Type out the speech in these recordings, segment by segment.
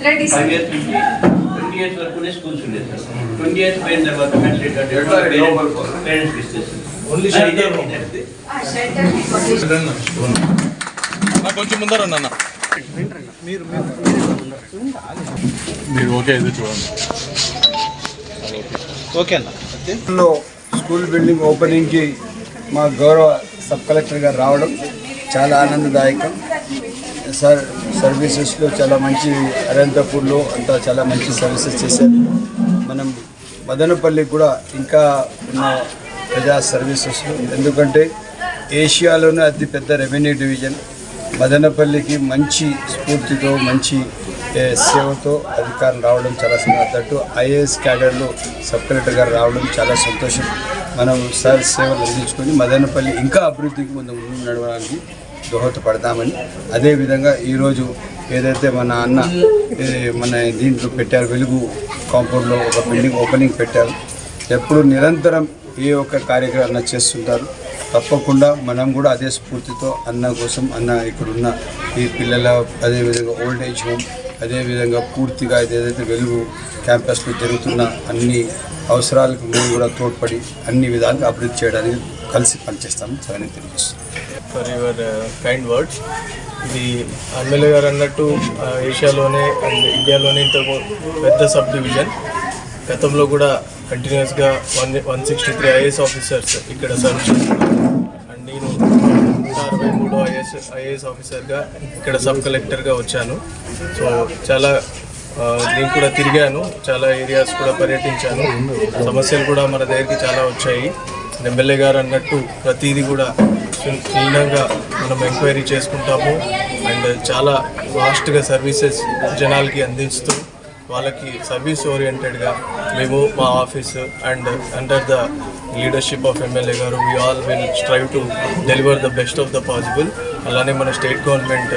Twenty years వరకు schools ఉండేది sir twenty years పోయిన తర్వాత పేరెంట్స్ ఇచ్చేస్తారు కొంచెం ముందర అన్న మీరు ఓకే ఇది చూడండి. ఓకే అన్న. స్కూల్ బిల్డింగ్ ఓపెనింగ్కి మా గౌరవ సబ్ కలెక్టర్ గారు రావడం చాలా ఆనందదాయకం. సార్ సర్వీసెస్లో చాలా మంచి అనంతపూర్లో అంతా చాలా మంచి సర్వీసెస్ చేశారు. మనం మదనపల్లికి కూడా ఇంకా ఉన్న ప్రజా సర్వీసెస్లో ఎందుకంటే ఏషియాలోనే అతిపెద్ద రెవెన్యూ డివిజన్. మదనపల్లికి మంచి స్ఫూర్తితో మంచి సేవతో అధికారం రావడం చాలా సంతోషం. ఐఏఎస్ క్యాడర్లో సబ్ కలెక్టర్ గారు రావడం చాలా సంతోషం. మనం సార్ సేవలు అందించుకొని మదనపల్లి ఇంకా అభివృద్ధికి ముందు ముందు నడవడానికి దోహదపడతామని. అదేవిధంగా ఈరోజు ఏదైతే మన అన్న మన దీంట్లో పెట్టారు వెలుగు కాంపౌండ్లో ఒక బిల్డింగ్ ఓపెనింగ్ పెట్టారు. ఎప్పుడు నిరంతరం ఏ ఒక్క కార్యక్రమం చేస్తుంటారు. తప్పకుండా మనం కూడా అదే స్ఫూర్తితో అన్న కోసం అన్న ఇక్కడున్న ఈ పిల్లల అదేవిధంగా ఓల్డ్ ఏజ్ హోమ్ అదేవిధంగా పూర్తిగా ఏదైతే వెలుగు క్యాంపస్లో జరుగుతున్న అన్ని అవసరాలకు మేము కూడా తోడ్పడి అన్ని విధాలుగా అభివృద్ధి చేయడానికి కలిసి పనిచేస్తామని చాలా తెలియజేస్తున్నాం. ఫర్ యువర్ కైండ్ వర్డ్స్ ఇది ఎమ్మెల్యే గారు అన్నట్టు ఏషియాలోనే అండ్ ఇండియాలోనే ఇంత పెద్ద సబ్ డివిజన్. గతంలో కూడా కంటిన్యూస్గా one one sixty three IAS officers ఇక్కడ సర్వ్ చేస్తున్నారు. అండ్ నేను నూట అరవై మూడో ఐఏఎస్ ఐఏఎస్ ఆఫీసర్గా ఇక్కడ సబ్ కలెక్టర్గా వచ్చాను. సో చాలా నేను కూడా తిరిగాను. చాలా ఏరియాస్ కూడా పర్యటించాను. సమస్యలు కూడా మన దగ్గరికి చాలా వచ్చాయి. ఎమ్మెల్యే గారు అన్నట్టు ప్రతిదీ కూడా క్లీనంగా మనం ఎంక్వైరీ చేసుకుంటాము. అండ్ చాలా ఫాస్ట్గా సర్వీసెస్ జనాలకి అందిస్తూ వాళ్ళకి సర్వీస్ ఓరియంటెడ్గా మేము మా office and under the leadership of MLA గారు we all will strive to deliver the best of the possible అలానే మన స్టేట్ గవర్నమెంట్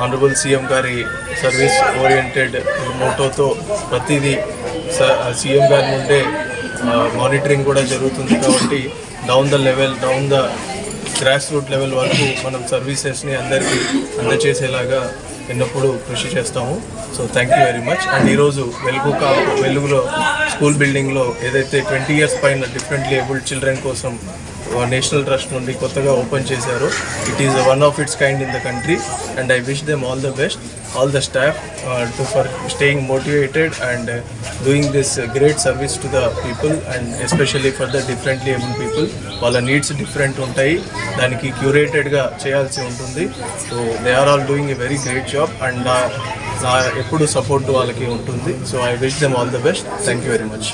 ఆనరబుల్ సీఎం గారి సర్వీస్ ఓరియంటెడ్ మోటోతో ప్రతిదీ సీఎం గారి నుండే మానిటరింగ్ కూడా జరుగుతుంది కాబట్టి down the level down the grass root level వరకు మనం సర్వీసెస్ని అందరికీ అందచేసేలాగా ఎన్నప్పుడు కృషి చేస్తాము. So thank you very much and ఈరోజు వెలుగు కా వెలుగులో స్కూల్ బిల్డింగ్లో ఏదైతే ట్వంటీ ఇయర్స్ పైన డిఫరెంట్లీ ఏబుల్డ్ చిల్డ్రన్ కోసం నేషనల్ ట్రస్ట్ నుండి కొత్తగా ఓపెన్ చేశారు. It is one of its kind in the country and I wish them all the best all the staff to for staying motivated and doing this great service to the people and especially for the differently able people వాళ్ళ needs different ఉంటాయి. దానికి క్యూరేటెడ్గా చేయాల్సి ఉంటుంది. So they are all doing a very great job and నా నా ఎప్పుడు support వాళ్ళకి ఉంటుంది. So I wish them all the best thank you very much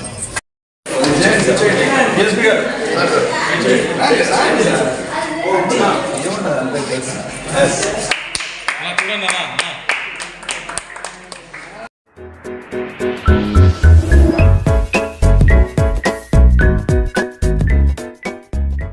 అలా చూడండి అన్న